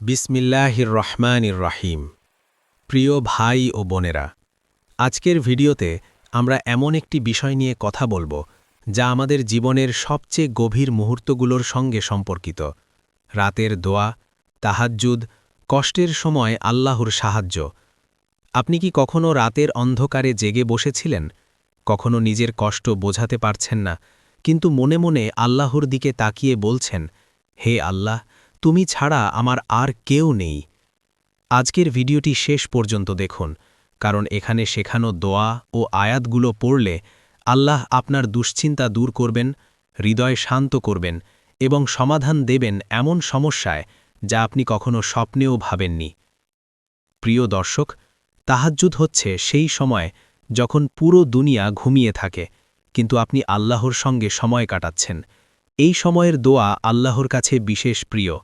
বিসমিল্লাহির রহমানির রহিম। প্রিয় ভাই ও বোনেরা, আজকের ভিডিওতে আমরা এমন একটি বিষয় নিয়ে কথা বলব, যা আমাদের জীবনের সবচেয়ে গভীর মুহূর্তগুলোর সঙ্গে সম্পর্কিত। রাতের দোয়া, তাহাজ্জুদ, কষ্টের সময় আল্লাহর সাহায্য। আপনি কি কখনো রাতের অন্ধকারে জেগে বসেছিলেন? কখনো নিজের কষ্ট বোঝাতে পারছেন না, কিন্তু মনে মনে আল্লাহর দিকে তাকিয়ে বলছেন, হে আল্লাহ তুমি ছাড়া আমার আর কেউ নেই। আজকের ভিডিওটি শেষ পর্যন্ত দেখুন, কারণ এখানে শেখানো দোয়া ও আয়াতগুলো পড়লে আল্লাহ আপনার দুশ্চিন্তা দূর করবেন, হৃদয় শান্ত করবেন এবং সমাধান দেবেন এমন সমস্যায় যা আপনি কখনো স্বপ্নেও ভাবেননি। প্রিয় দর্শক, তাহাজ্জুদ হচ্ছে সেই সময় যখন পুরো দুনিয়া ঘুমিয়ে থাকে, কিন্তু আপনি আল্লাহর সঙ্গে সময় কাটাচ্ছেন। এই সময়ের দোয়া আল্লাহর কাছে বিশেষ প্রিয়।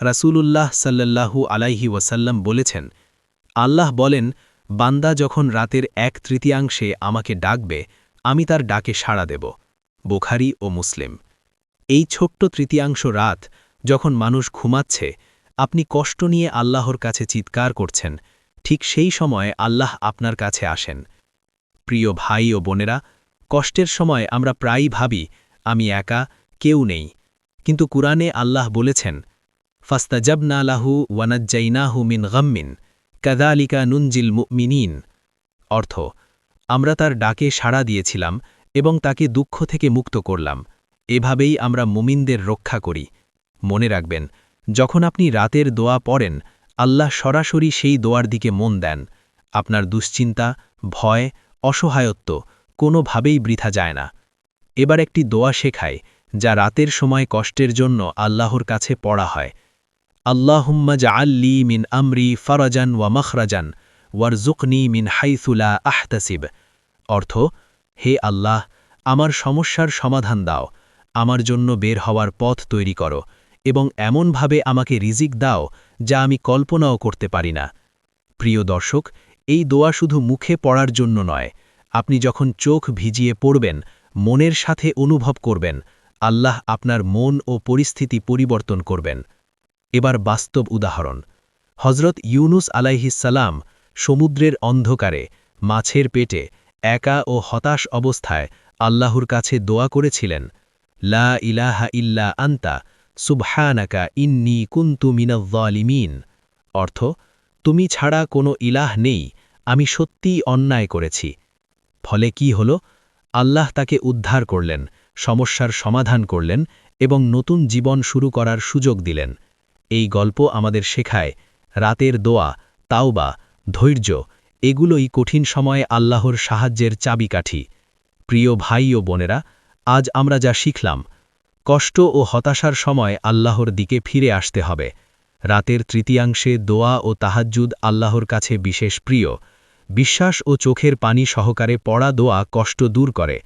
রাসূলুল্লাহ সাল্লাল্লাহু আলাইহি ওয়াসাল্লাম বলেছেন, আল্লাহ বলেন, বান্দা যখন রাতের এক তৃতীয়াংশে আমাকে ডাকবে, আমি তার ডাকে সাড়া দেব, বুখারি ও মুসলিম। এই ছোট্ট তৃতীয়াংশ রাত যখন মানুষ ঘুমাচ্ছে, আপনি কষ্ট নিয়ে আল্লাহর কাছে চিৎকার করছেন, ঠিক সেই সময় আল্লাহ আপনার কাছে আসেন। প্রিয় ভাই ও বোনেরা, কষ্টের সময় আমরা প্রায়ই ভাবি, আমি একা, কেউ নেই। কিন্তু কুরআনে আল্লাহ বলেছেন ফাস্তাজাবনা লাহু ওয়ানাজ্জাইনাহু মিন গম্মিন কাদালিকা নুনজিল মুমিনিন অর্থ, আমরা তার ডাকে সাড়া দিয়েছিলাম এবং তাকে দুঃখ থেকে মুক্ত করলাম। এভাবেই আমরা মুমিনদের রক্ষা করি। মনে রাখবেন, যখন আপনি রাতের দোয়া পড়েন, আল্লাহ সরাসরি সেই দোয়ার দিকে মন দেন। আপনার দুশ্চিন্তা, ভয়, অসহায়ত্ব কোনোভাবেই বৃথা যায় না। এবার একটি দোয়া শেখায় যা রাতের সময় কষ্টের জন্য আল্লাহর কাছে পড়া হয়। আল্লাহুম্মা আল্লি মিন আমরি ফরাজান ওয়া মখরাজান ওয়ার ওয়ারজুকনি মিন হাইসুলা আহতাসিব অর্থ, হে আল্লাহ, আমার সমস্যার সমাধান দাও, আমার জন্য বের হওয়ার পথ তৈরি করো এবং এমনভাবে আমাকে রিজিক দাও যা আমি কল্পনাও করতে পারি না। প্রিয় দর্শক, এই দোয়া শুধু মুখে পড়ার জন্য নয়, আপনি যখন চোখ ভিজিয়ে পড়বেন, মনের সাথে অনুভব করবেন, আল্লাহ আপনার মন ও পরিস্থিতি পরিবর্তন করবেন। এবার বাস্তব উদাহরণ। হজরত ইউনুস আলাইহিসাল্লাম সমুদ্রের অন্ধকারে, মাছের পেটে, একা ও হতাশ অবস্থায় আল্লাহর কাছে দোয়া করেছিলেন, লা ইলাহা ইল্লা আন্তা, সুবহানাকা ইন্নি কুন্তু মিনাজ্জালিমিন অর্থ, তুমি ছাড়া কোনো ইলাহ নেই, আমি সত্যিই অন্যায় করেছি। ফলে কি হল? আল্লাহ তাকে উদ্ধার করলেন, সমস্যার সমাধান করলেন এবং নতুন জীবন শুরু করার সুযোগ দিলেন। এই গল্প আমাদের শেখায়, রাতের দোয়া, তাওবা, ধৈর্য, এগুলোই কঠিন সময়ে আল্লাহর সাহায্যের চাবিকাঠি। প্রিয় ভাই ও বোনেরা, আজ আমরা যা শিখলাম, কষ্ট ও হতাশার সময় আল্লাহর দিকে ফিরে আসতে হবে। রাতের তৃতীয়াংশে দোয়া ও তাহাজ্জুদ আল্লাহর কাছে বিশেষ প্রিয়। বিশ্বাস ও চোখের পানি সহকারে পড়া দোয়া কষ্ট দূর করে।